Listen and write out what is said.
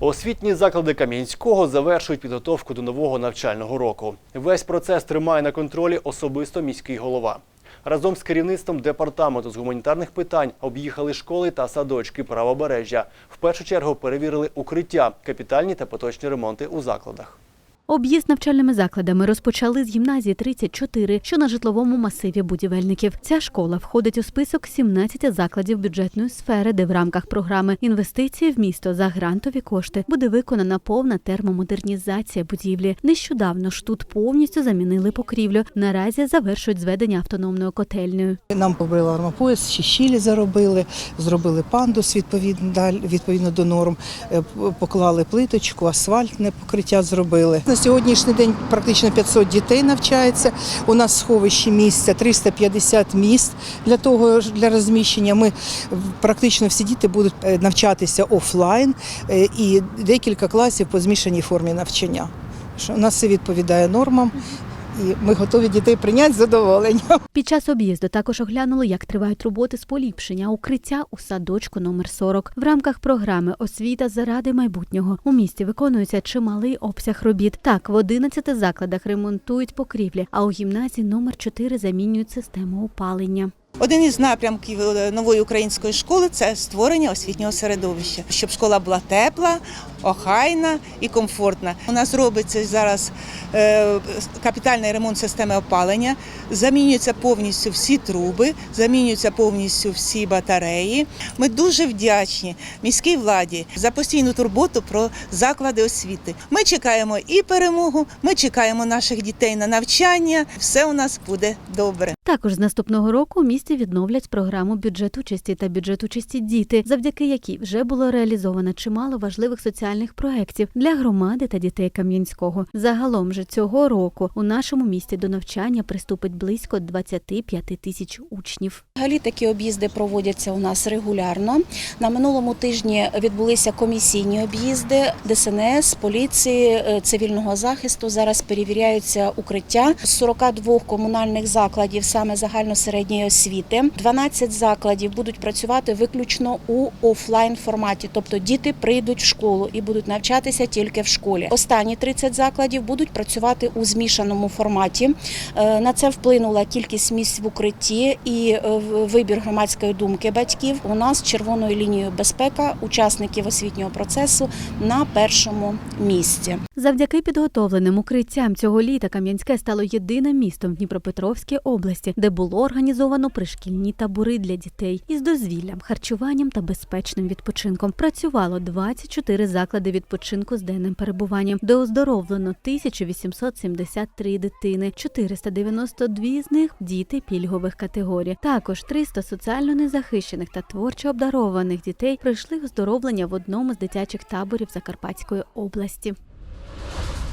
Освітні заклади Кам'янського завершують підготовку до нового навчального року. Весь процес тримає на контролі особисто міський голова. Разом з керівництвом департаменту з гуманітарних питань об'їхали школи та садочки правобережжя. В першу чергу перевірили укриття, капітальні та поточні ремонти у закладах. Об'їзд навчальними закладами розпочали з гімназії 34, що на житловому масиві будівельників. Ця школа входить у список 17 закладів бюджетної сфери, де в рамках програми інвестиції в місто за грантові кошти буде виконана повна термомодернізація будівлі. Нещодавно ж тут повністю замінили покрівлю. Наразі завершують зведення автономною котельнею. Нам побрили армопояс, ще щілі заробили, зробили пандус відповідно, відповідно до норм, е, поклали плиточку, асфальтне покриття зробили. На сьогоднішній день практично 500 дітей навчається. У нас в сховищі місця 350 місць для того для розміщення. Ми практично всі діти будуть е, навчатися офлайн е, і декілька класів по змішаній формі навчання. У нас все відповідає нормам, і ми готові дітей прийняти з задоволенням. Під час об'їзду також оглянули, як тривають роботи з поліпшення укриття у садочку номер 40. В рамках програми Освіта заради майбутнього у місті виконується чималий обсяг робіт. Так, в 11 закладах ремонтують покрівлі, а у гімназії номер 4 замінюють систему опалення. Один із напрямків е, нової української школи це створення освітнього середовища, щоб школа була тепла, охайна і комфортна. У нас робиться зараз е, капітальний ремонт системи опалення, замінюються повністю всі труби, замінюються повністю всі батареї. Ми дуже вдячні міській владі за постійну турботу про заклади освіти. Ми чекаємо і перемогу, ми чекаємо наших дітей на навчання. Все у нас буде добре. Також з наступного року у місті відновлять програму бюджет участі та бюджет участі діти, завдяки якій вже було реалізовано чимало важливих соціальних проєктів для громади та дітей Кам'янського. Загалом же цього року у нашому місті до навчання приступить близько 25 тисяч учнів. Взагалі такі об'їзди проводяться у нас регулярно. На минулому тижні відбулися комісійні об'їзди ДСНС, поліції, е, цивільного захисту. Зараз перевіряються укриття з 42 комунальних закладів, саме загальносередньої освіти. 12 закладів будуть працювати виключно у офлайн форматі, тобто діти прийдуть в школу і будуть навчатися тільки в школі. Останні 30 закладів будуть працювати у змішаному форматі. Е, На це вплинула кількість місць в укритті і е, вибір громадської думки батьків. У нас червоною лінією безпека учасників освітнього процесу на першому місці. Завдяки підготовленим укриттям цього літа Кам'янське стало єдиним містом в Дніпропетровській області, де було організовано пришкільні табори для дітей із дозвіллям, харчуванням та безпечним відпочинком. Працювало 24 заклади відпочинку з денним перебуванням, де оздоровлено 1873 дитини, 492 з них діти пільгових категорій. Також 300 соціально незахищених та творчо обдарованих дітей пройшли оздоровлення в одному з дитячих таборів Закарпатської області.